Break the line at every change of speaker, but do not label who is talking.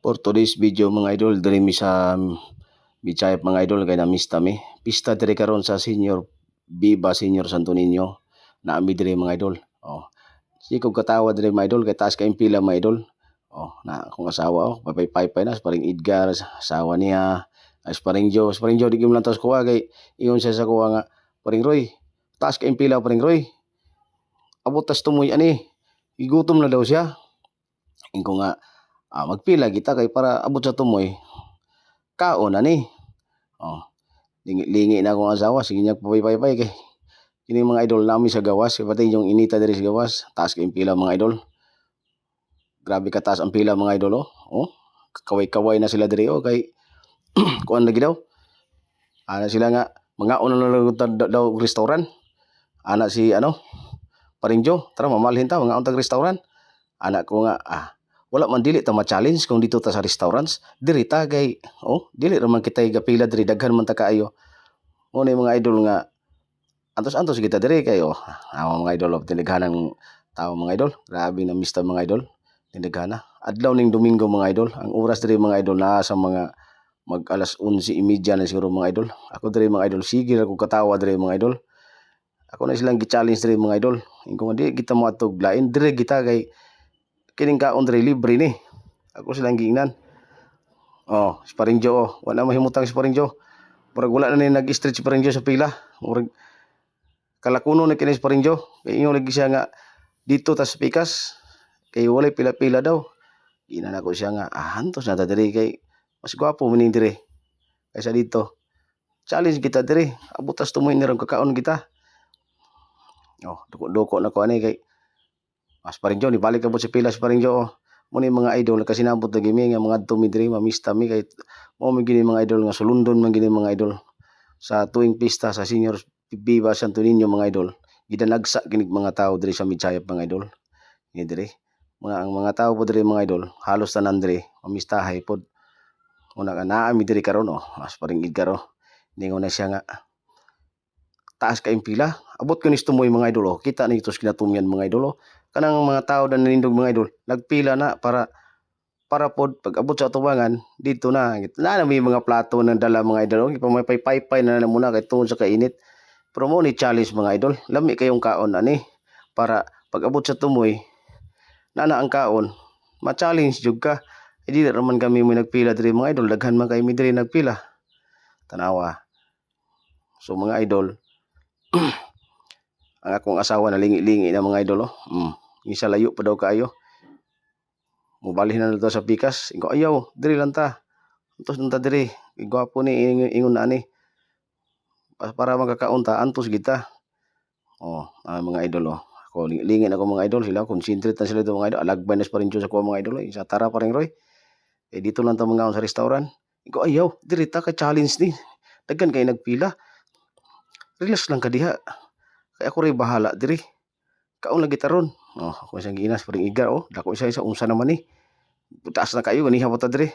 For today's video mga idol, diri mi sa Bichayap mga idol kay namista mi. Pista diri karon sa Senior Viva Senior Santo Niño. Naami diri mga idol. Oh. Sikog katawa diri mga idol kay taas kay pila mga idol. Oh, na akong asawa oh, papay-pay na paring Edgar, asawa niya, as paring Joe, paring Joe di gyud lang tas kuha kay ingon siya sa kuha nga paring Roy. Taas kay pila paring Roy. Abot tas tumoy ani. Igutom na daw siya. Ingko nga ah, magpila kita kay para abot sa tumoy kaon ani. Oh. Lingi-lingi na akong asawa sige niya papay-pay kay kini mga idol nami sa gawas kay yung inita diri sa gawas taas kay pila mga idol. Grabe ka taas ang pila mga idol oh. Oh. Kaway-kaway na sila diri oh kay kuan lagi daw. Ana sila nga mga una na lang daw, restaurant. Ana si ano paring Joe, tara mamalhin ta mga untag restaurant. Anak ko nga ah wala man dili ta ma-challenge kung dito ta sa restaurants. Diri ta kay oh dili ra man kita gapila diri daghan man ta kaayo. Mo ni mga idol nga antos-antos kita diri kay oh ah, mga idol of tinighanan tao mga idol. Grabe na mista mga idol tinighana adlaw ning domingo mga idol ang oras diri mga idol naa sa mga mag alas 11:30 na siguro mga idol. Ako diri mga idol sige ra ko katawa diri mga idol. Ako na silang gi-challenge diri mga idol. Ingko di kita mo atog lain diri kita kay kining kaon diri libre ni. Ako silang giingnan. Oh, si Paring oh. wala mahimutang si Paring Joe. Murag wala na ni nag-stretch si Paring sa pila. Murag kalakuno na kini si Paring. Kay ingon lagi siya nga dito tas pikas. Kay walay pila-pila daw. Ginan ako siya nga ah, antos na ta diri kay mas gwapo man ni diri. Kaysa dito. Challenge kita diri. Abutas tumoy ni kakaon kita. Oh, duko-duko na ko ani kay Mas paring Joe, ibalik abot si Pilas paring Joe. Muna yung mga idol, kasi nabot na gimi, nga mga tumidri, mamista mi, kahit mo may gini mga idol, nga sulundon man gini mga idol. Sa tuwing pista, sa senior Viva Santo Niño mga idol, gidanagsa ginig mga tao diri sa Michayap mga idol. Ini diri. Mga ang mga tao po diri mga idol, halos tanan diri, mamistahay pod. Muna ka naami diri karon oh, mas paring Edgar oh. Ningon na siya nga, taas ka pila. Abot ko ni tumoy mga idol oh. Kita ni itos kinatumyan mga idol oh kanang mga tao na nanindog mga idol nagpila na para para pod pag abot sa atubangan dito na. Na na may mga plato na dala mga idol. Okay, may paypay na na muna kay tungod sa kainit. Pero mo ni challenge mga idol lami kayong kaon ani. Para pag abot sa tumoy na na ang kaon. Ma-challenge jud ka. Eh, di naman kami mo nagpila diri mga idol. Daghan man kay mi diri nagpila. Tanawa. So mga idol ang akong asawa na lingi-lingi na mga idol oh. Mm. Isa layo pa daw kaayo. Mubalhin na daw sa pikas. Ingo ayaw, diri lang ta. Antos nanta diri. Gwapo ni ingon, ingon na ni. Para magkakaon ta, antos kita. Oh, ah, mga idol oh. Ako lingin ako mga idol sila concentrate na sila dito mga idol. Alagbay na pa rin sa ko mga idol. Isa tara pa rin Roy. Eh dito lang ta mga sa restaurant. Ingo ayaw, diri ta ka challenge ni. Daghan kay nagpila. Relax lang ka diha. Kaya ako rin bahala diri. Kaon lagi taron. Oh, ako isang ginas paring igar oh. Dako isa isa unsa naman ni. Taas na kayo ganiha pa ta diri.